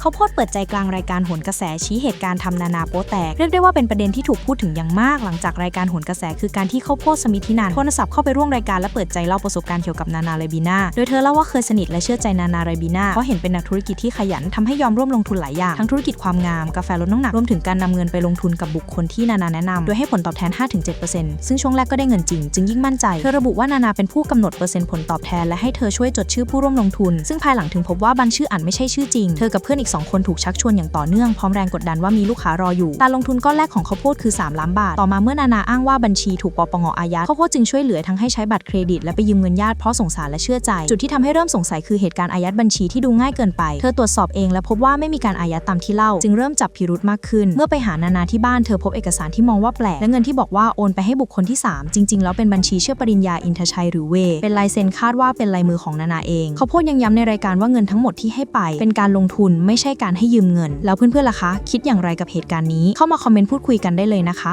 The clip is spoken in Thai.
เขาโพสเปิดใจกลางรายการโหนกระแสชี้เหตุการณ์ทำนานาโป๊แตก เรียกได้ว่าเป็นประเด็นที่ถูกพูดถึงอย่างมาก หลังจากรายการโหนกระแสคือการที่เขาโพสสมิทธินันโทรศัพท์เข้าไปร่วมรายการและเปิดใจเล่าประสบการณ์เกี่ยวกับนานาเรบิน่าโดยเธอเล่าว่าเคยสนิทและเชื่อใจนานาเรบิน่าเพราะเห็นเป็นนักธุรกิจที่ขยันทำให้ยอมร่วมลงทุนหลายอย่างทั้งธุรกิจความงามกาแฟลดน้ำหนักรวมถึงการนำเงินไปลงทุนกับบุคคลที่นานาแนะนำโดยให้ผลตอบแทน 5-7%ซึ่งช่วงแรกก็ได้เงินจริงจึงยิ่งมั่นใจเธอระบุว่านานาเป็นผู้กำหนดเปอร์เซ็นต์ผลตอบแทนและให้เธอช่วยจดชื่อผู้ร่วมลงทุน ซึ่งภายหลังถึงพบว่าบัญชื่ออ่านไม่ใช่ชื่อจริงเธอกับเพื่อนอีก2 คนถูกชักชวนอย่างต่อเนื่องพร้อมแรงกดดันว่ามีลูกค้ารออยู่ การลงทุนก้อนแรกของข้าวโพดคือ 3 ล้านบาท ต่อมาเมื่อนานาอ้างว่าบัญชีถูกปปงอายัดข้าวโพดจึงช่วยเหลือทั้งให้ใช้บัตรเครดิตและไปยืมเงินญาติเพราะสงสารและเชื่อใจ จุดที่ทำให้เริ่มสงสัยคือเหตุการณ์อายัดบัญชีที่ดูง่ายเกินไป เธอตรวจสอบเองและพบว่าไม่มีการอายัดตามที่เล่า จึงเริ่มจับพิรุธมากขึ้น เมื่อไปหานานาที่บ้านเธอพบเอกสารที่มองว่าแปลกและเงินที่บอกว่าโอนไปให้บุคคลที่ 3 จริง ๆ แล้วเป็นบัญชีเชื่อปริญญาอินทชัยหรือเว เป็นลายเซ็นคาดว่าเป็นลายมือของนานาเอง เขาพูดยังย้ำในรายการว่าเงินทั้งหมดที่ให้ไป เป็นการลงทุนไม่ใช่การให้ยืมเงิน แล้วเพื่อนๆล่ะคะ คิดอย่างไรกับเหตุการณ์นี้เข้ามาคอมเมนต์พูดคุยกันได้เลยนะคะ